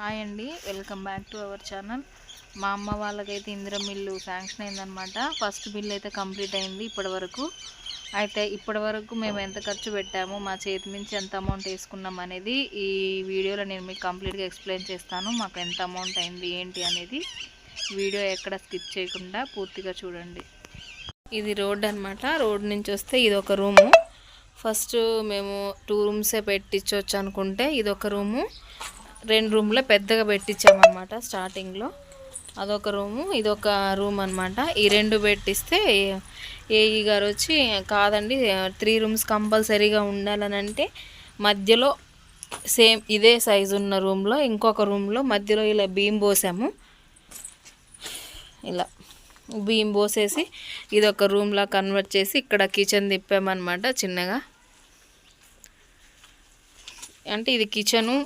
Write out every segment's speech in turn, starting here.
Hi అండి. Welcome back to our channel. మా అమ్మ వాళ్ళకైతే ఇందిరా మిల్లు శాంక్షన్ అయిందనమాట ఫస్ట్ బిల్ అయితే కంప్లీట్ అయింది ఇప్పటి వరకు అయితే ఇప్పటి వరకు మేము ఎంత ఖర్చు పెట్టాము మా చేతి నుంచి ఎంత అమౌంట్ వేసుకున్నాం అనేది ఈ వీడియోలో నేను మీకు కంప్లీట్గా ఎక్స్ప్లెయిన్ చేస్తాను. మాకు ఎంత అమౌంట్ అయింది ఏంటి అనేది వీడియో ఎక్కడ స్కిప్ చేయకుండా పూర్తిగా చూడండి. ఇది రోడ్ అనమాట రోడ్ నుంచి వస్తే ఇది ఒక రూము. ఫస్ట్ మేము టూ రూమ్సే పెట్టించవచ్చు అనుకుంటే ఇది ఒక రూము. రెండు రూమ్లో పెద్దగా పెట్టించామన్నమాట స్టార్టింగ్లో. అదొక రూము ఇదొక రూమ్ అనమాట ఈ రెండు పెట్టిస్తే ఏఈ గారు వచ్చి కాదండి త్రీ రూమ్స్ కంపల్సరీగా ఉండాలని అంటే మధ్యలో సేమ్ ఇదే సైజు ఉన్న రూమ్లో ఇంకొక రూమ్లో మధ్యలో ఇలా బీమ్ పోసాము. ఇలా బీమ్ పోసేసి ఇది ఒక రూమ్లా కన్వర్ట్ చేసి ఇక్కడ కిచెన్ తిప్పామన్నమాట చిన్నగా. అంటే ఇది కిచెను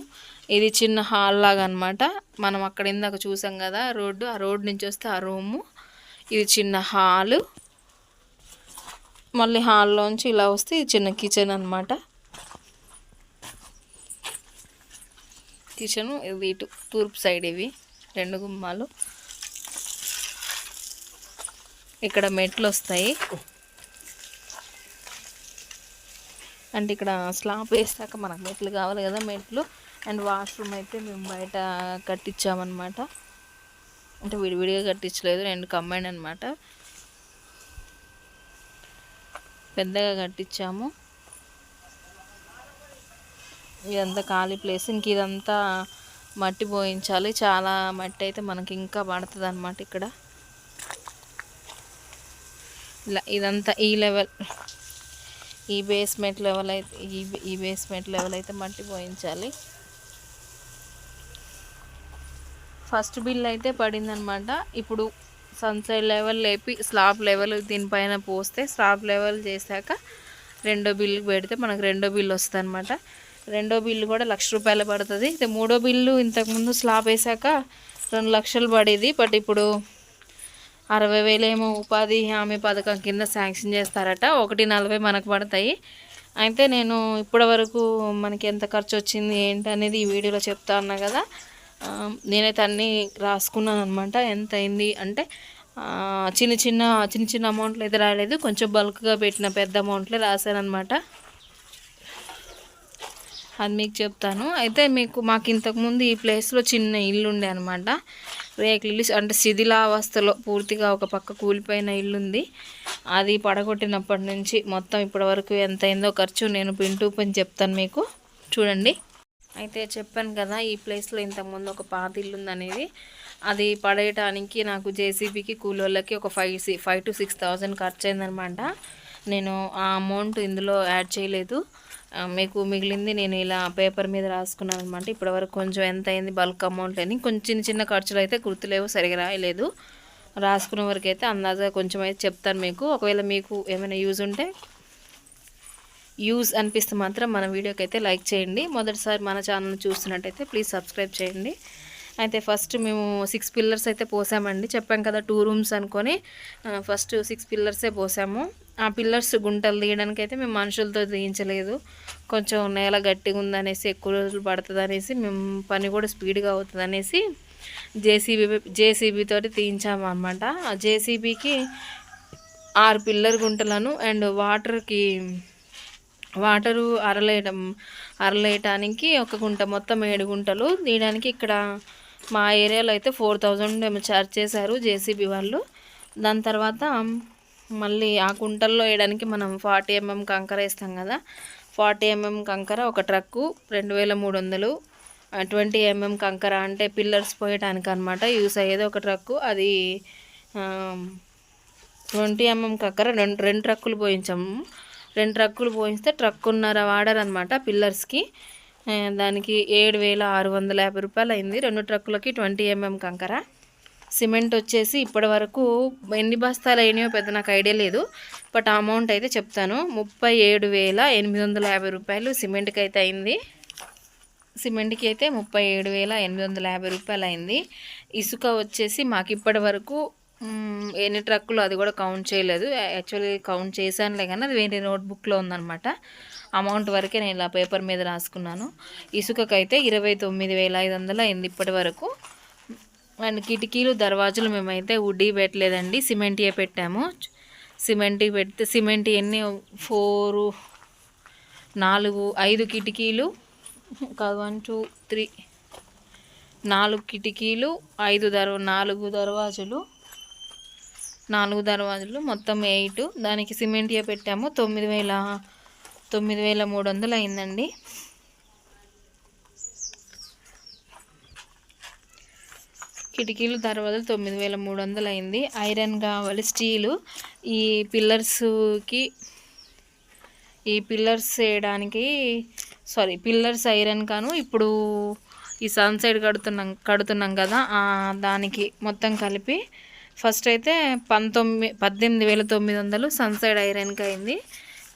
ఇది చిన్న హాల్ లాగా అనమాట మనం అక్కడ ఇందాక చూసాం కదా రోడ్డు ఆ రోడ్ నుంచి వస్తే ఆ రూము. ఇది చిన్న హాలు. మళ్ళీ హాల్లోంచి ఇలా వస్తే ఇది చిన్న కిచెన్ అనమాట. కిచెను ఇవి ఇటు తూర్పు సైడ్ ఇవి రెండు గుమ్మాలు. ఇక్కడ మెట్లు వస్తాయి. అంటే ఇక్కడ స్లాబ్ వేసాక మనకు మెట్లు కావాలి కదా మెట్లు. అండ్ వాష్రూమ్ అయితే మేము బయట కట్టించామన్నమాట. అంటే విడివిడిగా కట్టించలేదు రెండు కంబైన్ అనమాట పెద్దగా కట్టించాము. ఇదంతా ఖాళీ ప్లేస్. ఇంక ఇదంతా మట్టి పోయించాలి. చాలా మట్టి అయితే మనకి ఇంకా పడుతుంది అనమాట ఇక్కడ. ఇలా ఇదంతా ఈ లెవెల్ ఈ బేస్మెంట్ లెవెల్ అయితే ఈ ఈ బేస్మెంట్ లెవెల్ అయితే మట్టి పోయించాలి. ఫస్ట్ బిల్ అయితే పడిందనమాట. ఇప్పుడు సన్సైడ్ లెవెల్ లేపి స్లాబ్ లెవెల్ దీనిపైన పోస్తే స్లాబ్ లెవెల్ చేశాక రెండో బిల్లు పెడితే మనకు రెండో బిల్లు వస్తుంది అనమాట రెండో బిల్లు కూడా లక్ష రూపాయలు పడుతుంది. అయితే మూడో బిల్లు ఇంతకుముందు స్లాబ్ వేసాక రెండు లక్షలు పడేది. బట్ ఇప్పుడు అరవై వేలేమో ఉపాధి హామీ పథకం కింద శాంక్షన్ చేస్తారట. ఒకటి నలభై మనకు పడతాయి. అయితే నేను ఇప్పటి వరకు మనకి ఎంత ఖర్చు వచ్చింది ఏంటి అనేది ఈ వీడియోలో చెప్తా ఉన్నా కదా. నేనైతే అన్నీ రాసుకున్నాను అనమాట ఎంత అయింది అంటే చిన్న చిన్న చిన్న చిన్న అమౌంట్లు అయితే రాలేదు. కొంచెం బల్క్గా పెట్టిన పెద్ద అమౌంట్లే రాశానమాట అనమాట అది మీకు చెప్తాను. అయితే మీకు మాకు ఇంతకుముందు ఈ ప్లేస్లో చిన్న ఇల్లు ఉండే అనమాట రేకులు అంటే శిథిలావస్థలో పూర్తిగా ఒక పక్క కూలిపోయిన ఇల్లు ఉంది అది పడగొట్టినప్పటి నుంచి మొత్తం ఇప్పటి వరకు ఎంత అయిందో ఖర్చు నేను పింటూ పని చెప్తాను మీకు. చూడండి. అయితే చెప్పాను కదా ఈ ప్లేస్లో ఇంతకుముందు ఒక పాత ఇల్లు ఉందనేది. అది పడేయటానికి నాకు జేసీబీకి కూలోళ్ళకి ఒక ఫైవ్ సి ఫైవ్ టు సిక్స్ థౌజండ్ ఖర్చు అయిందనమాట నేను ఆ అమౌంట్ ఇందులో యాడ్ చేయలేదు. మీకు మిగిలింది నేను ఇలా పేపర్ మీద రాసుకున్నాను అనమాట ఇప్పటివరకు కొంచెం ఎంత అయింది బల్క్ అమౌంట్ అని. కొంచెం చిన్న చిన్న ఖర్చులు అయితే గుర్తులేవు సరిగా రాయలేదు. రాసుకున్న వరకు అయితే అందాజగా కొంచెం అయితే చెప్తాను మీకు. ఒకవేళ మీకు ఏమైనా యూజ్ ఉంటే యూజ్ అనిపిస్తే మాత్రం మన వీడియోకి అయితే లైక్ చేయండి. మొదటిసారి మన ఛానల్ చూస్తున్నట్టయితే ప్లీజ్ సబ్స్క్రైబ్ చేయండి. అయితే ఫస్ట్ మేము సిక్స్ పిల్లర్స్ అయితే పోసామండి. చెప్పాం కదా టూ రూమ్స్ అనుకొని ఫస్ట్ సిక్స్ పిల్లర్సే పోసాము. ఆ పిల్లర్స్ గుంటలు తీయడానికి అయితే మేము మనుషులతో తీయించలేదు. కొంచెం నేల గట్టిగా ఉందనేసి ఎక్కువ రోజులు పడుతుంది అనేసి మేము పని కూడా స్పీడ్గా అవుతుంది అనేసి జేసీబీ జేసీబీతో తీయించాము అనమాట ఆ జేసీబీకి ఆరు పిల్లర్ గుంటలను అండ్ వాటర్కి వాటరు అరలేయడం అరలేయటానికి ఒక గుంట మొత్తం ఏడు గుంటలు తీయడానికి ఇక్కడ మా ఏరియాలో అయితే ఫోర్ థౌజండ్ ఏమో ఛార్జ్ చేశారు జేసీబీ వాళ్ళు. దాని తర్వాత మళ్ళీ ఆ కుంటల్లో వేయడానికి మనం ఫార్టీ ఎంఎం కంకర వేస్తాం కదా ఫార్టీ ఎంఎం కంకర ఒక ట్రక్కు రెండు వేల మూడు వందలు ట్వంటీ ఎంఎం కంకర అంటే పిల్లర్స్ పోయటానికి అనమాట యూస్ అయ్యేది ఒక ట్రక్కు అది ట్వంటీ ఎంఎం కంకర రెండు రెండు ట్రక్కులు పోయించాము. రెండు ట్రక్కులు పోయిస్తే ట్రక్కున్నర వాడర్ అనమాట పిల్లర్స్కి దానికి ఏడు వేల ఆరు వందల యాభై రూపాయలు అయింది. రెండు ట్రక్కులకి ట్వంటీ ఎంఎం కంకర. సిమెంట్ వచ్చేసి ఇప్పటి వరకు ఎన్ని బస్తాలు అయినాయో పెద్ద నాకు ఐడియా లేదు. బట్ అమౌంట్ అయితే చెప్తాను. ముప్పై ఏడు వేల ఎనిమిది వందల యాభై రూపాయలు సిమెంట్కి అయితే అయింది. సిమెంట్కి అయితే ముప్పై ఏడు వేల ఎనిమిది వందల యాభై రూపాయలు అయింది. ఇసుక వచ్చేసి మాకు ఇప్పటి వరకు ఎన్ని ట్రక్కులు అది కూడా కౌంట్ చేయలేదు. యాక్చువల్లీ కౌంట్ చేశానులే కానీ అది వేరే నోట్బుక్లో ఉందనమాట అమౌంట్ వరకే నేను ఇలా పేపర్ మీద రాసుకున్నాను. ఇసుకకైతే ఇరవై తొమ్మిది వేల ఐదు వందల అయింది ఇప్పటి వరకు. అండ్ కిటికీలు దర్వాజులు మేమైతే ఉడ్డీ పెట్టలేదండి. సిమెంటే పెట్టాము. సిమెంట్ పెడితే సిమెంట్ ఎన్ని? ఫోరు నాలుగు ఐదు కిటికీలు. కాదు వన్ టూ త్రీ నాలుగు కిటికీలు ఐదు దర్ నాలుగు దర్వాజులు. నాలుగు దర్వాజులు మొత్తం ఎయిట్. దానికి సిమెంట్ పెట్టాము తొమ్మిది వేల తొమ్మిది వేల మూడు వందలు అయిందండి. కిటికీలు దర్వాజలు తొమ్మిది వేల మూడు వందలు అయింది. ఐరన్ కావాలి స్టీలు. ఈ పిల్లర్స్కి ఈ పిల్లర్స్ వేయడానికి సారీ పిల్లర్స్ ఐరన్ కాను. ఇప్పుడు ఈ సన్ సైడ్ కడుతున్నాం కడుతున్నాం కదా దానికి మొత్తం కలిపి ఫస్ట్ అయితే పంతొమ్మిది పద్దెనిమిది వేల తొమ్మిది వందలు సన్సైడ్ ఐరన్కి అయింది.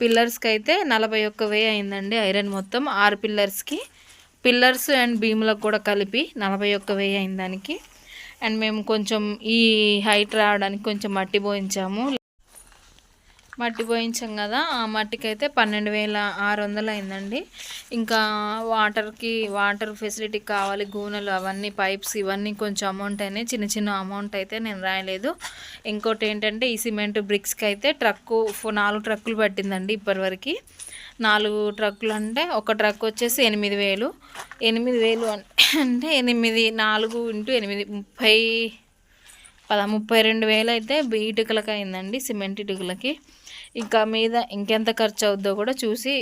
పిల్లర్స్కి అయితే నలభై ఒక్క వెయ్యి అయిందండి ఐరన్ మొత్తం. ఆరు పిల్లర్స్కి పిల్లర్స్ అండ్ భీములకు కూడా కలిపి నలభై ఒక్క వెయ్యి అయిన దానికి. అండ్ మేము కొంచెం ఈ హైట్ రావడానికి కొంచెం మట్టి పోయించాము. మట్టి పోయించాం కదా ఆ మట్టికి అయితే పన్నెండు వేల ఆరు వందలు అయిందండి. ఇంకా వాటర్కి వాటర్ ఫెసిలిటీ కావాలి గూనెలు అవన్నీ పైప్స్ ఇవన్నీ కొంచెం అమౌంట్ అయినాయి. చిన్న చిన్న అమౌంట్ అయితే నేను రాయలేదు. ఇంకోటి ఏంటంటే ఈ సిమెంట్ బ్రిక్స్కి అయితే ట్రక్కు నాలుగు ట్రక్కులు పట్టిందండి ఇప్పటివరకు. నాలుగు ట్రక్కులు అంటే ఒక ట్రక్ వచ్చేసి ఎనిమిది వేలు. ఎనిమిది వేలు అంటే ఎనిమిది నాలుగు ఇంటూ ఎనిమిది ముప్పై పద ముప్పై రెండు వేలు అయితే ఇటుకలకి అయిందండి సిమెంట్ ఇటుకలకి. ఇంకా మీద ఇంకెంత ఖర్చు అవుద్దో కూడా చూసి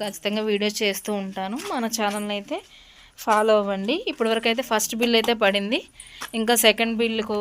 ఖచ్చితంగా వీడియో చేస్తూ ఉంటాను. మన ఛానల్ అయితే ఫాలో అవ్వండి. ఇప్పటివరకు అయితే ఫస్ట్ బిల్ అయితే పడింది. ఇంకా సెకండ్ బిల్కు